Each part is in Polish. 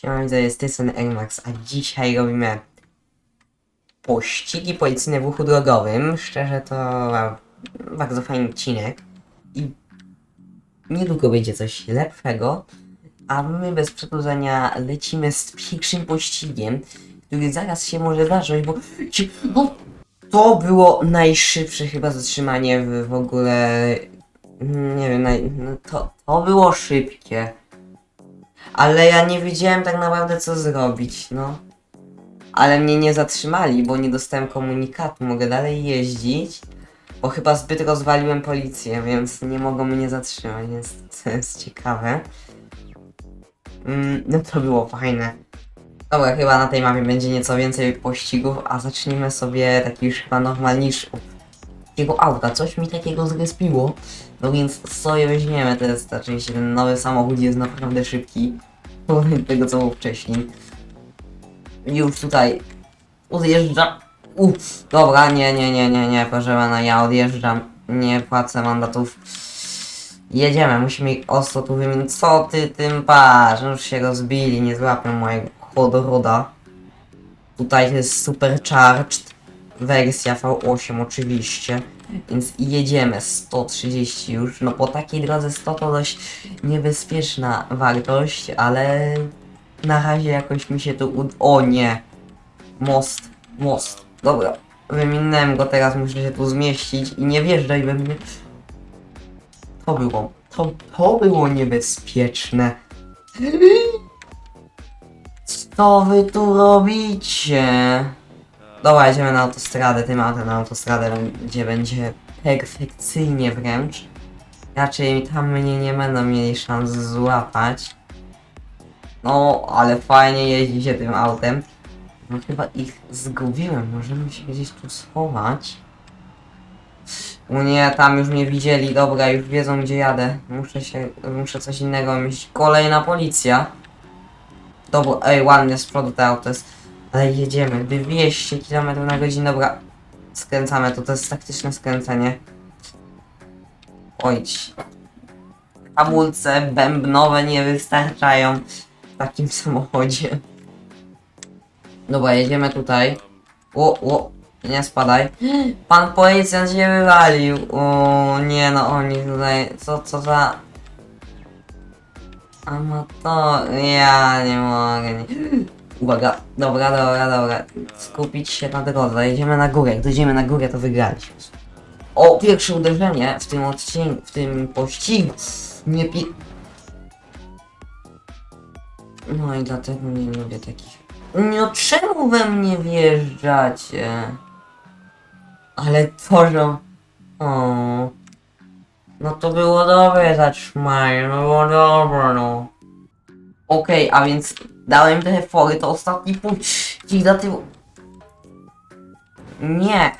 Siema widzę, jest Tyson Max, a dzisiaj robimy pościgi policyjne w ruchu drogowym. Szczerze to bardzo fajny odcinek i niedługo będzie coś lepszego, a my bez przedłużenia lecimy z pierwszym pościgiem, który zaraz się może zacząć, bo to było najszybsze chyba zatrzymanie w, ogóle, nie wiem, naj, no to, to było szybkie. Ale ja nie wiedziałem tak naprawdę co zrobić, no. Ale mnie nie zatrzymali, bo nie dostałem komunikatu, mogę dalej jeździć. Bo chyba zbyt rozwaliłem policję, więc nie mogą mnie zatrzymać, więc to jest ciekawe. Mm, no to było fajne. Dobra, chyba na tej mapie będzie nieco więcej pościgów, a zacznijmy sobie taki już chyba normalniejszy takiego auta. Coś mi takiego zrespiło. No więc sobie weźmiemy, to jest oczywiście ten nowy samochód jest naprawdę szybki. Porównanie do tego co było wcześniej. Już tutaj odjeżdżam. Uff, dobra, nie, nie, nie, nie, nie, proszę pana, ja odjeżdżam. Nie płacę mandatów. Jedziemy, musimy ich ostro tu wymienić. Co ty tym patrz? Już się rozbili, nie złapią mojego chodoroda. Tutaj jest supercharged wersja V8 oczywiście. Więc jedziemy 130 już. No po takiej drodze 100 to dość niebezpieczna wartość, ale na razie jakoś mi się tu ud... O nie! Most, most. Dobra, wyminąłem go, teraz muszę się tu zmieścić i nie wjeżdżaj we mnie. To było, to, to było niebezpieczne. Co wy tu robicie? Dobra, jedziemy na autostradę, tym autem na autostradę, gdzie będzie perfekcyjnie wręcz. Raczej tam mnie nie będą mieli szans złapać. No, ale fajnie jeździ się tym autem. No chyba ich zgubiłem, możemy się gdzieś tu schować. O nie, tam już mnie widzieli, dobra, już wiedzą gdzie jadę. Muszę się, muszę coś innego mieć. Kolejna policja. Dobra, ej, ładnie z przodu to auto jest. Ale jedziemy, 200 km na godzinę, dobra. Skręcamy, to to jest taktyczne skręcenie. Ojdź. Hamulce bębnowe nie wystarczają w takim samochodzie. Dobra, jedziemy tutaj. O, o, nie spadaj. Pan policjant się wywalił. O, nie no, oni tutaj, co, co za... Amator, ja nie mogę. Nie. Uwaga, dobra, dobra, dobra. Skupić się na drodze, jedziemy na górę. Jak dojdziemy na górę, to wygraliśmy. O, pierwsze uderzenie w tym odcinku, w tym pościgu. Nie pi... No i dlatego nie lubię takich. No czemu we mnie wjeżdżacie? Ale to, że... O. No to było dobre zatrzymanie, no było dobre, no. Okej, a więc dałem trochę fory, to ostatni punkt. Dziś za tyłu. Nie.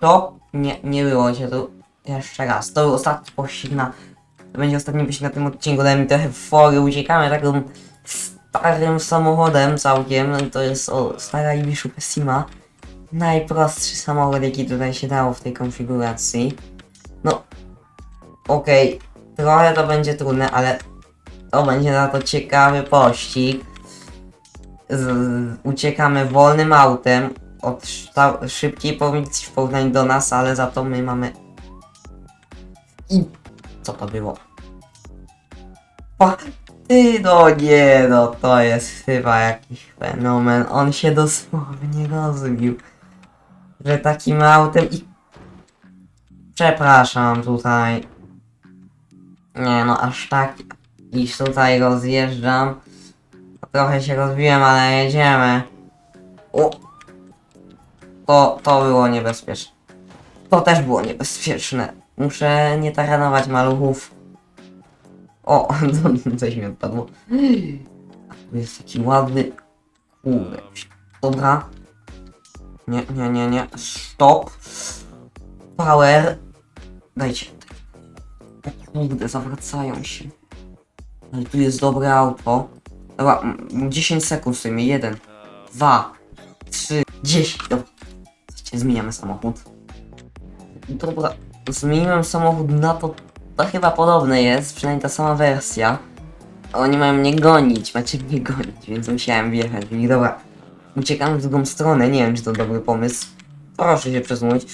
To? Nie, nie było się tu. Jeszcze raz. To był ostatni pościg na... To będzie ostatni pościg na tym odcinku. Dałem trochę fory, uciekamy taką starym samochodem całkiem. No To jest o, stara Ibiszu Pessima. Najprostszy samochód, jaki tutaj się dało w tej konfiguracji. No. Okej. Trochę to będzie trudne, ale to będzie na to ciekawy pościg. Uciekamy wolnym autem od szybkiej policji w porównaniu do nas, ale za to my mamy... I... Co to było? Pa... Ty, no nie, no to jest chyba jakiś fenomen. On się dosłownie rozbił. Że takim autem i... Przepraszam tutaj. Nie no, aż tak iż tutaj rozjeżdżam. Trochę się rozbiłem, ale jedziemy. O! To, to było niebezpieczne. To też było niebezpieczne. Muszę nie taranować maluchów. O, coś mi odpadło. Tu jest taki ładny. Kurde. Dobra. Nie, nie, nie, nie. Stop. Power. Dajcie. O kurde, zawracają się. Ale tu jest dobre auto. Dobra, mm, 10 sekund w sumie. 1, 2, 3, 10. Dobra. Zmieniamy samochód. Dobra, zmieniłem samochód na to. To chyba podobne jest, przynajmniej ta sama wersja. Oni mają mnie gonić, macie mnie gonić, więc musiałem wjechać. Dobra, uciekam w drugą stronę, nie wiem czy to dobry pomysł. Proszę się przesunąć.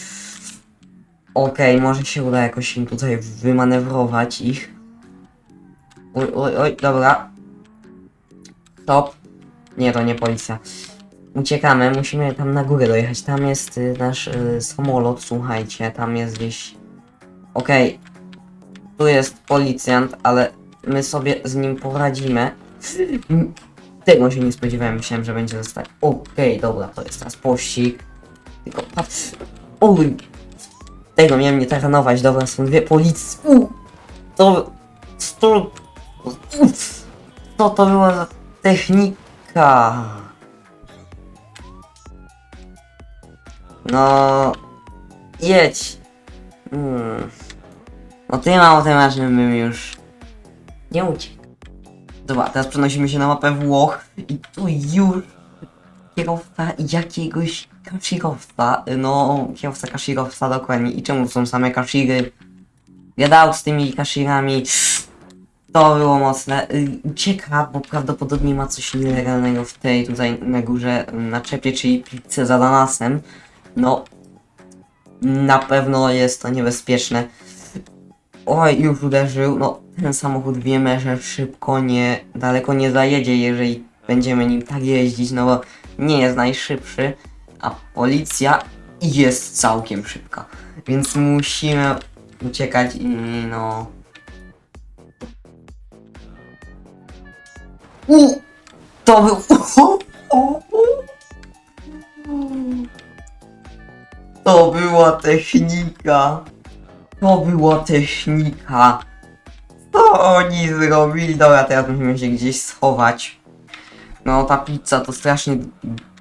Okej, może się uda jakoś im tutaj wymanewrować ich. Oj, oj, oj, dobra. Stop. Nie, to nie policja. Uciekamy, musimy tam na górę dojechać. Tam jest y, nasz y, samolot, słuchajcie, tam jest gdzieś. Okej. Tu jest policjant, ale my sobie z nim poradzimy. Tego się nie spodziewałem, myślałem, że będzie zostać. Okej, dobra, to jest teraz pościg. Tylko patrz. Oj! Tego miałem nie taranować, dobra, są dwie policje. U! To. To. Uff, Co to była za technika? No. Jedź. Hmm. No tym automatycznym bym już nie uciekł. Dobra, teraz przenosimy się na mapę Włoch i tu już kierowca jakiegoś kaszirowca, no kierowca kaszirowca dokładnie. I czemu są same kasziry? Gadał z tymi kaszirami. To było mocne. Y, Ucieka, bo prawdopodobnie ma coś nielegalnego w tej tutaj na górze y, na czepie, czyli pizzę z ananasem. No, na pewno jest to niebezpieczne. Oj, już uderzył. No, ten samochód wiemy, że szybko nie, daleko nie zajedzie, jeżeli będziemy nim tak jeździć, no bo nie jest najszybszy, a policja jest całkiem szybka. Więc musimy uciekać i no... U! To był... To była technika. To była technika. Co oni zrobili? Dobra, teraz musimy się gdzieś schować. No, ta pizza to strasznie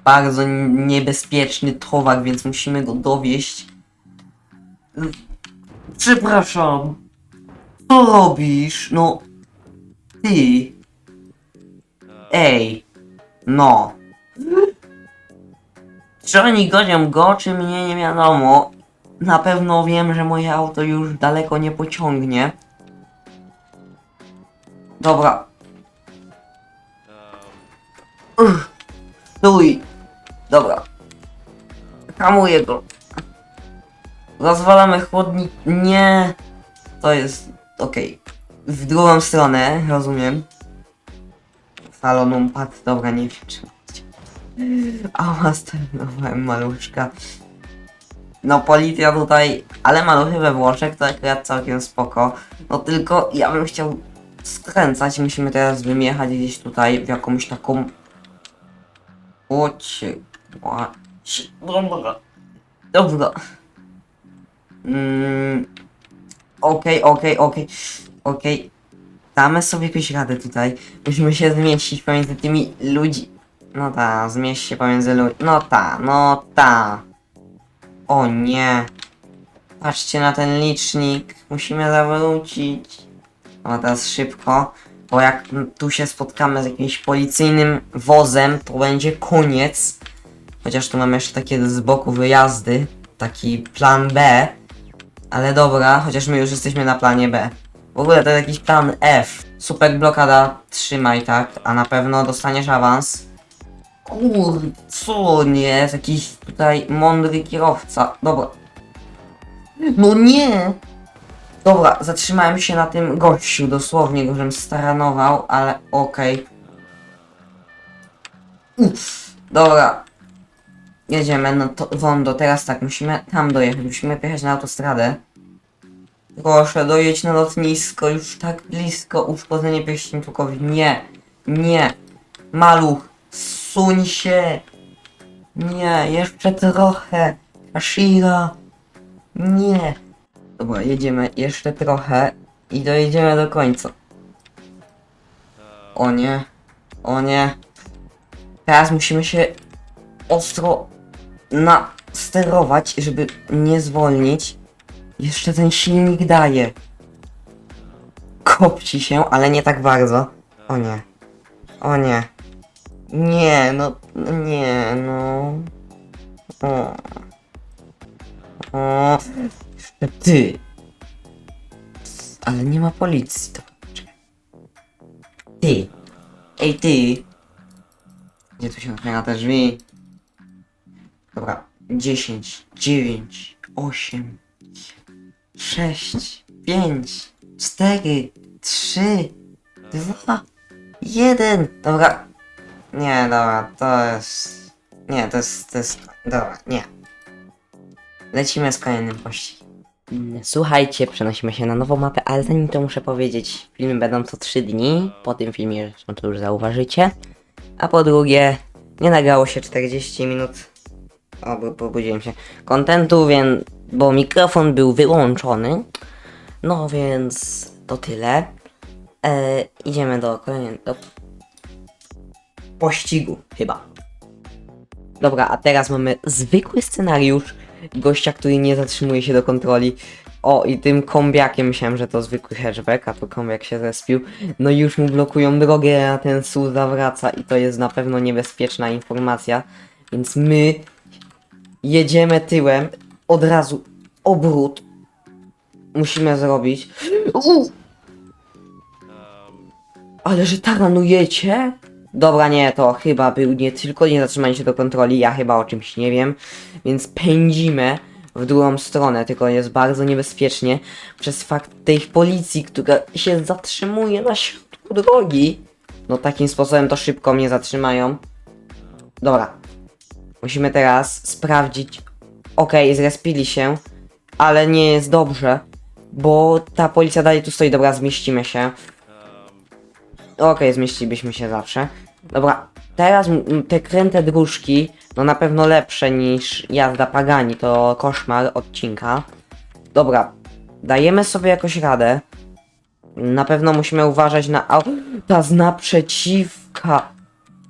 bardzo niebezpieczny towar, więc musimy go dowieść. Przepraszam. Co robisz? No. Ty. Ej. No. Czy oni gonią go, czy mnie nie wiadomo. Na pewno wiem, że moje auto już daleko nie pociągnie. Dobra. Uch, Stój. Dobra. Hamuję go. Rozwalamy chłodnik. Nie. To jest... Okej. W drugą stronę, rozumiem. Salon upadł. Dobra, nie wiem czy... Ała, maluszka. No policja tutaj, ale maluchy we Włoszech to akurat całkiem spoko. No tylko ja bym chciał skręcać, musimy teraz wyjechać gdzieś tutaj w jakąś taką... Si- Dobra. Dobra. Mm. Okej, okej, okej. Okej. Damy sobie jakąś radę tutaj. Musimy się zmieścić pomiędzy tymi ludzi. No ta, zmieść się pomiędzy ludźmi. No ta, no ta. O nie. Patrzcie na ten licznik. Musimy zawrócić. No teraz szybko. Bo jak tu się spotkamy z jakimś policyjnym wozem, to będzie koniec. Chociaż tu mamy jeszcze takie z boku wyjazdy. Taki plan B. Ale dobra, chociaż my już jesteśmy na planie B. W ogóle to jakiś plan F. Super blokada, trzymaj tak, a na pewno dostaniesz awans. Kur, co nie jakiś tutaj mądry kierowca. Dobra. No nie! Dobra, zatrzymałem się na tym gościu, dosłownie go żem staranował, ale okej. Uff, Dobra. Jedziemy, no to Wondo, teraz tak, musimy tam dojechać, musimy pojechać na autostradę. Proszę, dojedź na lotnisko, już tak blisko, uszkodzenie pierścienkowi. Nie, nie. Maluch, suń się. Nie, jeszcze trochę. Ashira. Nie. Dobra, jedziemy jeszcze trochę i dojedziemy do końca. O nie. O nie. Teraz musimy się ostro nasterować, żeby nie zwolnić. Jeszcze ten silnik daje. Kopci się, ale nie tak bardzo. O nie. O nie. Nie, no, no nie, no. O. O. Ty. Ale nie ma policji, to ty. Ej, ty. Gdzie tu się otwiera te drzwi? Dobra. 10, 9, 8, 6, 5, 4, 3, 2, 1. Dobra. Nie, dobra, to jest... Nie, to jest... To jest... Dobra, nie. Lecimy z kolejnym pościgiem. Słuchajcie, przenosimy się na nową mapę, ale zanim to muszę powiedzieć, filmy będą co 3 dni, po tym filmie zresztą to już zauważycie. A po drugie, nie nagrało się 40 minut, o, pobudziłem się, kontentu, więc, bo mikrofon był wyłączony. No więc to tyle. E, idziemy do kolejnego pościgu, chyba. Dobra, a teraz mamy zwykły scenariusz gościa, który nie zatrzymuje się do kontroli. O, i tym kombiakiem myślałem, że to zwykły hatchback, a tu kombiak się zespił. No i już mu blokują drogę, a ten SUV zawraca i to jest na pewno niebezpieczna informacja. Więc my jedziemy tyłem, od razu obrót musimy zrobić. U! Ale że taranujecie? Dobra, nie, to chyba był nie tylko nie zatrzymanie się do kontroli, ja chyba o czymś nie wiem, więc pędzimy w drugą stronę, tylko jest bardzo niebezpiecznie przez fakt tej policji, która się zatrzymuje na środku drogi. No takim sposobem to szybko mnie zatrzymają. Dobra. Musimy teraz sprawdzić. Okej, zrespili się, ale nie jest dobrze, bo ta policja dalej tu stoi. Dobra, zmieścimy się. Okej, zmieścilibyśmy się zawsze. Dobra, teraz te kręte dróżki, no na pewno lepsze niż jazda Pagani, to koszmar odcinka. Dobra, dajemy sobie jakoś radę. Na pewno musimy uważać na auta z naprzeciwka.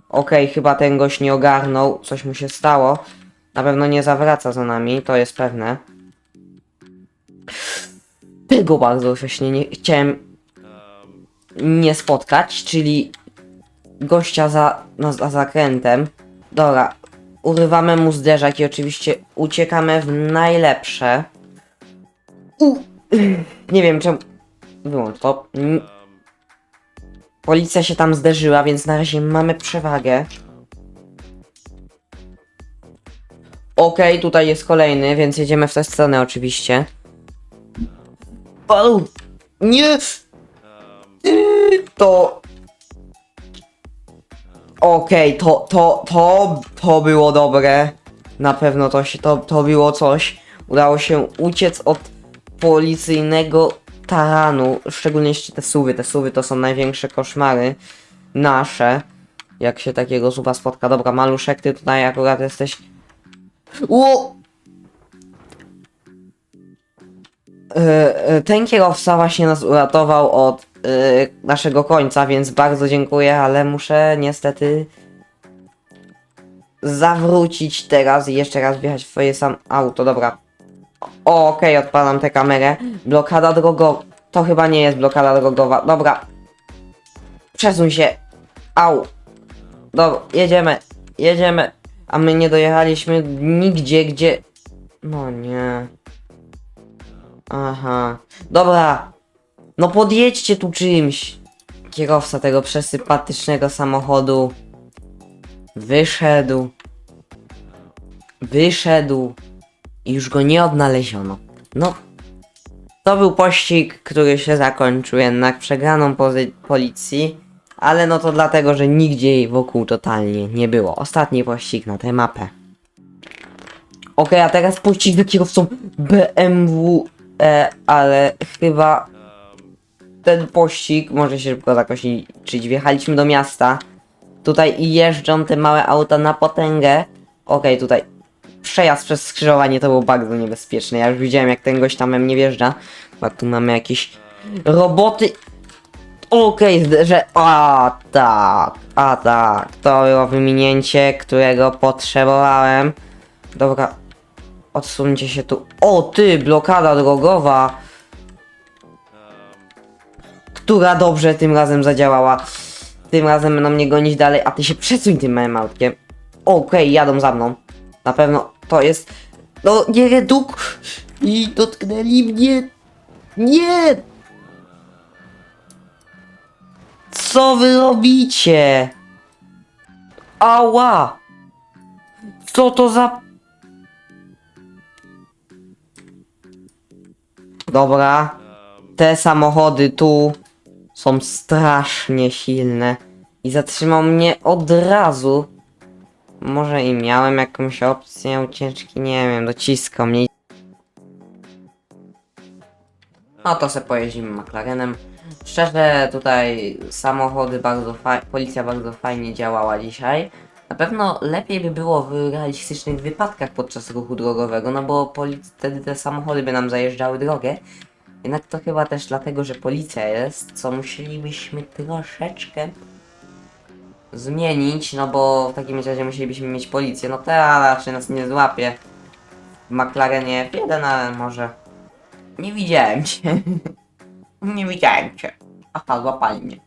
Okej, chyba ten gość nie ogarnął, coś mu się stało. Na pewno nie zawraca za nami, to jest pewne. Tego bardzo wcześniej nie chciałem nie spotkać, czyli gościa za, no, za zakrętem. Dobra, urywamy mu zderzak i oczywiście uciekamy w najlepsze. U. Nie wiem czemu. Wyłącz to. N- Policja się tam zderzyła, więc na razie mamy przewagę. Okej, tutaj jest kolejny, więc jedziemy w tę stronę oczywiście. Au! Nie! To... Okej, to, to, to, to było dobre. Na pewno to się, to, to było coś. Udało się uciec od policyjnego taranu. Szczególnie jeśli te suwy. Te suwy to są największe koszmary nasze. Jak się takiego suwa spotka. Dobra, maluszek, ty tutaj akurat jesteś... E, e, Ten kierowca właśnie nas uratował od e, naszego końca, więc bardzo dziękuję, ale muszę niestety zawrócić teraz i jeszcze raz wjechać w swoje sam auto. Dobra. O, Okej, odpalam tę kamerę. Blokada drogowa. To chyba nie jest blokada drogowa. Dobra. Przesuń się. Au. Dobra, jedziemy. Jedziemy. A my nie dojechaliśmy nigdzie, gdzie... No nie. Aha. Dobra. No podjedźcie tu czymś. Kierowca tego przesympatycznego samochodu wyszedł. Wyszedł. I już go nie odnaleziono. No. To był pościg, który się zakończył jednak przegraną policji. Ale no to dlatego, że nigdzie jej wokół totalnie nie było. Ostatni pościg na tę mapę. Okej, a teraz pościg za kierowcą BMW, e, ale chyba ten pościg może się szybko zakończyć. Wjechaliśmy do miasta. Tutaj jeżdżą te małe auta na potęgę. Okej, tutaj przejazd przez skrzyżowanie to było bardzo niebezpieczne. Ja już widziałem jak ten gość tam we mnie wjeżdża. A tu mamy jakieś roboty. Okej, że. A tak, a tak. To było wyminięcie, którego potrzebowałem. Dobra. Odsuńcie się tu. O ty, blokada drogowa. Która dobrze tym razem zadziałała. Tym razem będą mnie gonić dalej, a ty się przesuń tym małym autkiem. Okej, jadą za mną. Na pewno to jest. No, nie reduk. I dotknęli mnie. Nie! Co wy robicie? Ała! Co to za... Dobra. Te samochody tu są strasznie silne. I zatrzymał mnie od razu. Może i miałem jakąś opcję ucieczki, nie wiem, dociskał mnie. No to se pojeździmy McLarenem. Szczerze, tutaj samochody bardzo fajnie, policja bardzo fajnie działała dzisiaj. Na pewno lepiej by było w realistycznych wypadkach podczas ruchu drogowego, no bo wtedy te samochody by nam zajeżdżały drogę. Jednak to chyba też dlatego, że policja jest, co musielibyśmy troszeczkę zmienić, no bo w takim razie musielibyśmy mieć policję. No ta raczej nas nie złapie. W McLarenie jeden, ale może... Nie widziałem cię. nie widziałem cię. Aha, złapali mnie.